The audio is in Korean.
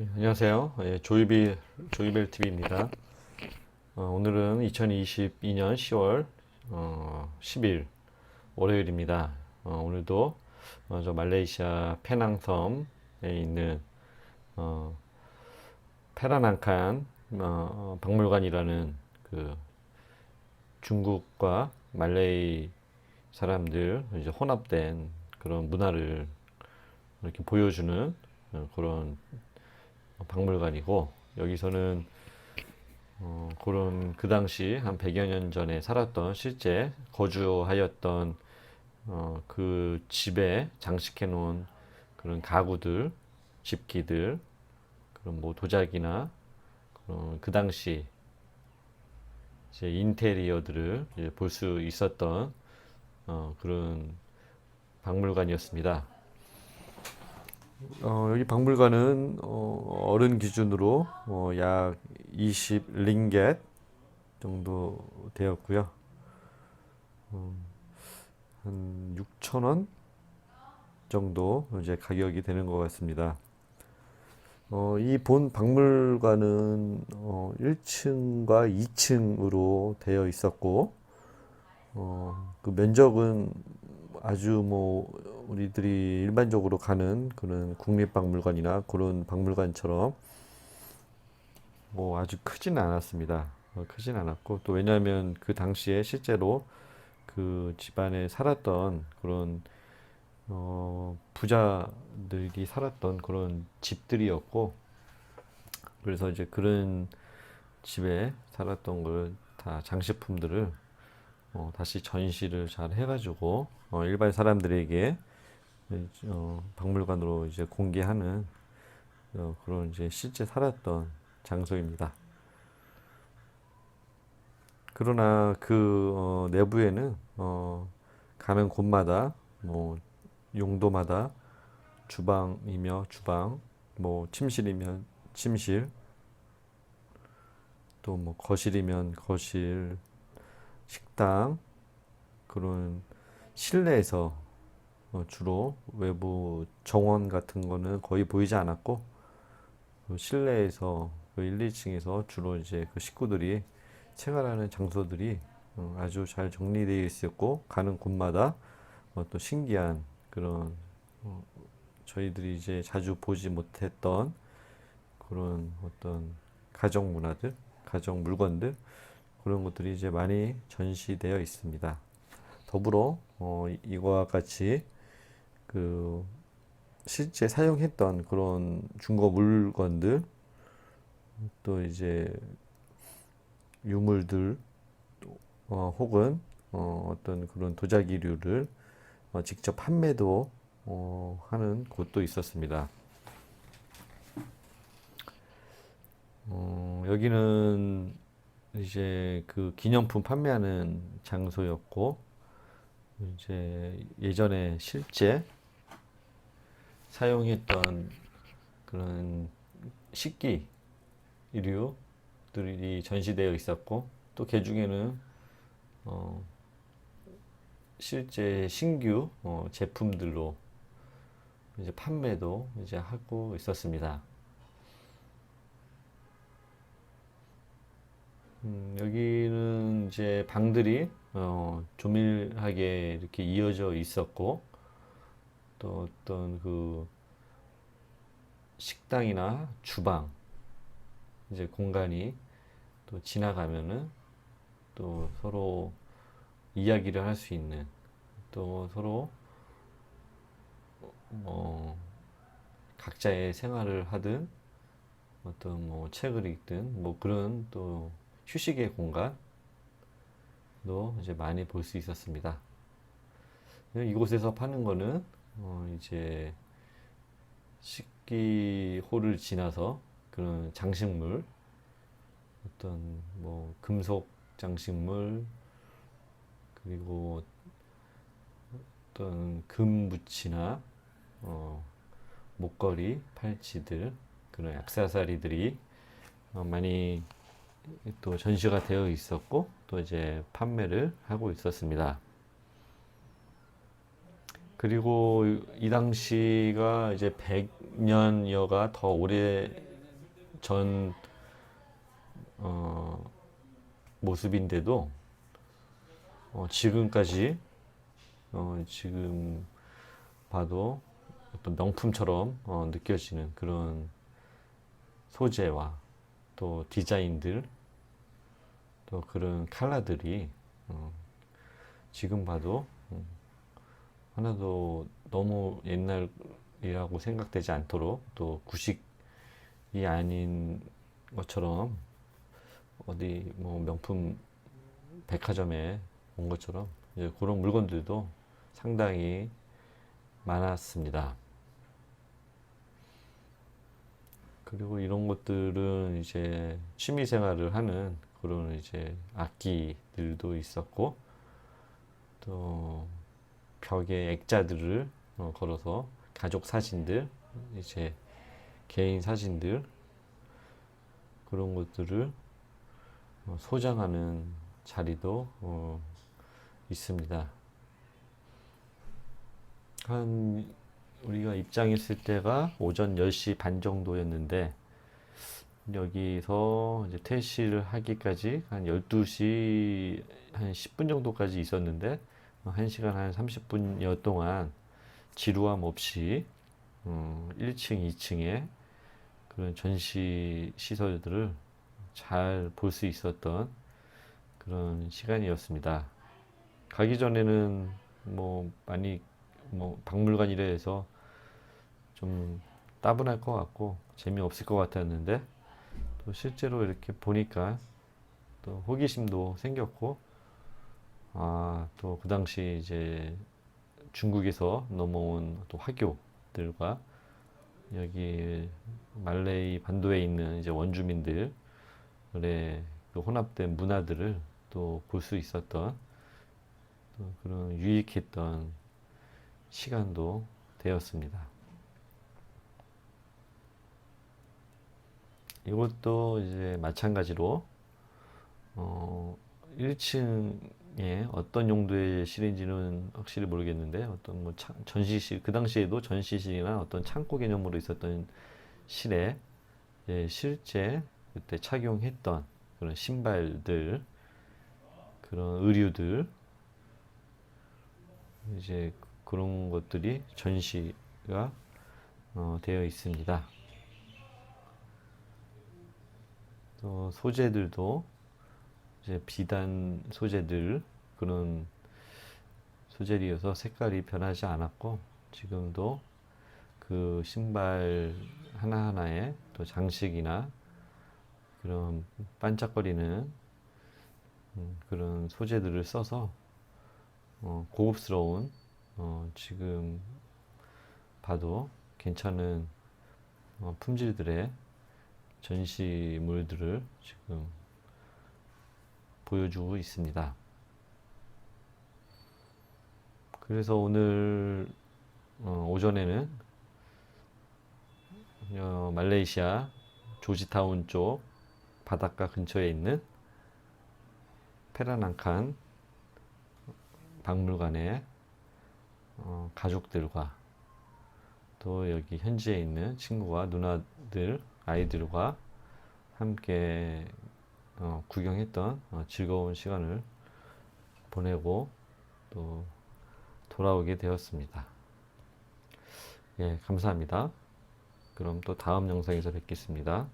예, 안녕하세요. 예, 조이빌 조이벨 TV입니다. 어, 오늘은 2022년 10월 어, 10일 월요일입니다. 어, 오늘도 어, 저 말레이시아 페낭섬에 있는 어, 페라난칸 어, 박물관이라는 그 중국과 말레이 사람들 이제 혼합된 그런 문화를 이렇게 보여주는 어, 그런 박물관이고 여기서는 어, 그런 그 당시 한 100여 년 전에 살았던 실제 거주하였던 어, 그 집에 장식해 놓은 그런 가구들, 집기들, 그런 뭐 도자기나 그런 그 당시 이제 인테리어들을 볼 수 있었던 어, 그런 박물관이었습니다. 어, 여기 박물관은 어, 어른 기준으로 어, 약20 링겟 정도 되었고요. 어, 한 6천 원 정도 이제 가격이 되는 것 같습니다. 어, 이 본 박물관은 어, 1층과 2층으로 되어 있었고 어, 그 면적은 아주 뭐 우리들이 일반적으로 가는 그런 국립박물관이나 그런 박물관처럼 뭐 아주 크지는 않았습니다. 어, 크진 않았고 또 왜냐하면 그 당시에 실제로 그 집안에 살았던 그런 어, 부자들이 살았던 그런 집들이었고 그래서 이제 그런 집에 살았던 걸 다 장식품들을 어, 다시 전시를 잘 해가지고 어, 일반 사람들에게 어, 박물관으로 이제 공개하는 어, 그런 이제 실제 살았던 장소입니다. 그러나 그 어, 내부에는 어, 가는 곳마다 뭐 용도마다 주방이며 주방, 뭐 침실이면 침실, 또 뭐 거실이면 거실, 식당 그런 실내에서 어, 주로 외부 정원 같은 거는 거의 보이지 않았고 그 실내에서 그 1, 2층에서 주로 이제 그 식구들이 생활하는 장소들이 어, 아주 잘 정리되어 있었고 가는 곳마다 어, 또 신기한 그런 어, 저희들이 이제 자주 보지 못했던 그런 어떤 가정 문화들, 가정 물건들 그런 것들이 이제 많이 전시되어 있습니다. 더불어 어, 이와 같이 그 실제 사용했던 그런 중고 물건들 또 이제 유물들 어, 혹은 어, 어떤 그런 도자기류를 어, 직접 판매도 어, 하는 곳도 있었습니다. 어, 여기는 이제 그 기념품 판매하는 장소였고 이제 예전에 실제 사용했던 그런 식기류들이 전시되어 있었고 또그 중에는 어 실제 신규 어 제품들로 이제 판매도 이제 하고 있었습니다. 음, 여기는 이제 방들이 어, 조밀하게 이렇게 이어져 있었고 또 어떤 그 식당이나 주방 이제 공간이 또 지나가면은 또 서로 이야기를 할 수 있는 또 서로 뭐 각자의 생활을 하든 어떤 뭐 책을 읽든 뭐 그런 또 휴식의 공간도 이제 많이 볼 수 있었습니다. 이곳에서 파는 거는 어 이제 식기호를 지나서 그런 장식물 어떤 뭐 금속 장식물 그리고 어떤 금붙이나 어 목걸이, 팔찌들 그런 액세서리들이 어 많이 또 전시가 되어 있었고 또 이제 판매를 하고 있었습니다. 그리고 이 당시가 이제 100년여가 더 오래 전 어, 모습인데도 어, 지금까지 어, 지금 봐도 어떤 명품처럼 어, 느껴지는 그런 소재와 또 디자인들 또 그런 컬러들이 어, 지금 봐도 음, 하나도 너무 옛날이라고 생각되지 않도록 또 구식이 아닌 것처럼 어디 뭐 명품 백화점에 온 것처럼 이제 그런 물건들도 상당히 많았습니다. 그리고 이런 것들은 이제 취미 생활을 하는 그런 이제 악기들도 있었고 또 벽에 액자들을 어, 걸어서 가족 사진들 이제 개인 사진들 그런 것들을 어, 소장하는 자리도 어, 있습니다. 한 우리가 입장했을 때가 오전 10시 반 정도였는데 여기서 이제 퇴실을 하기까지 한 12시 한 10분 정도까지 있었는데 1시간 한 30분여 동안 지루함 없이 음, 1층, 2층에 그런 전시 시설들을 잘 볼 수 있었던 그런 시간이었습니다. 가기 전에는 뭐 많이 뭐 박물관이라 해서 좀 따분할 것 같고 재미없을 것 같았는데 또 실제로 이렇게 보니까 또 호기심도 생겼고 아 또 그 당시 이제 중국에서 넘어온 또 화교들과 여기 말레이 반도에 있는 이제 원주민들의 그 혼합된 문화들을 또 볼 수 있었던 또 그런 유익했던 시간도 되었습니다. 이것도 이제 마찬가지로 어 1층에 어떤 용도의 실인지는 확실히 모르겠는데 어떤 뭐 차- 전시실 그 당시에도 전시실이나 어떤 창고 개념으로 있었던 실에 이제 실제 그때 착용했던 그런 신발들 그런 의류들 이제 그런 것들이 전시가 어, 되어 있습니다. 또 소재들도 이제 비단 소재들 그런 소재이어서 색깔이 변하지 않았고 지금도 그 신발 하나하나에 또 장식이나 그런 반짝거리는 음, 그런 소재들을 써서 어, 고급스러운 어, 지금 봐도 괜찮은 어, 품질들의 전시물들을 지금 보여주고 있습니다. 그래서 오늘 어, 오전에는 어, 말레이시아 조지타운 쪽 바닷가 근처에 있는 페라난칸 박물관에 어, 가족들과 또 여기 현지에 있는 친구와 누나들, 아이들과 함께 어, 구경했던 어, 즐거운 시간을 보내고 또 돌아오게 되었습니다. 예, 감사합니다. 그럼 또 다음 영상에서 뵙겠습니다.